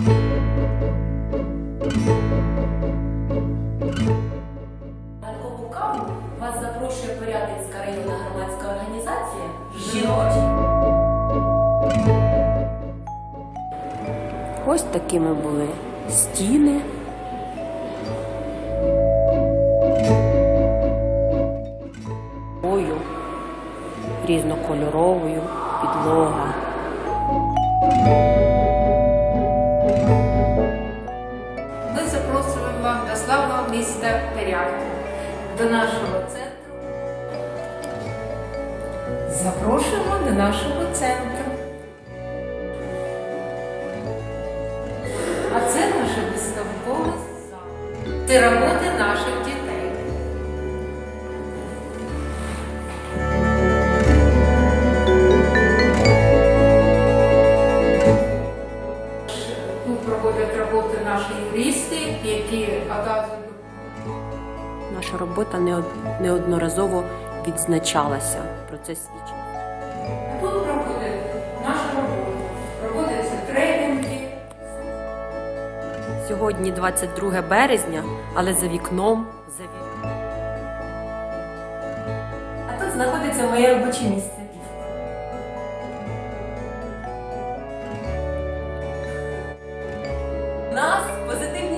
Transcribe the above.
На каву вас запрошує Порядницька районна громадська організація. Ось такими були стіни. Ою, різнокольоровою підлога. Ми запрошуємо вас до славного міста Пирятин, до нашого центру. Запрошуємо до нашого центру. А це наша виставкова зала. Це роботи наших дітей. Проводять роботи наші юристи, які оказують Наша робота неодноразово відзначалася. Про це свідчить. Тут проходить наша робота, проводяться тренінги. Сьогодні 22 березня, але за вікном за вікном. А тут знаходиться моє робоче місце. Você tem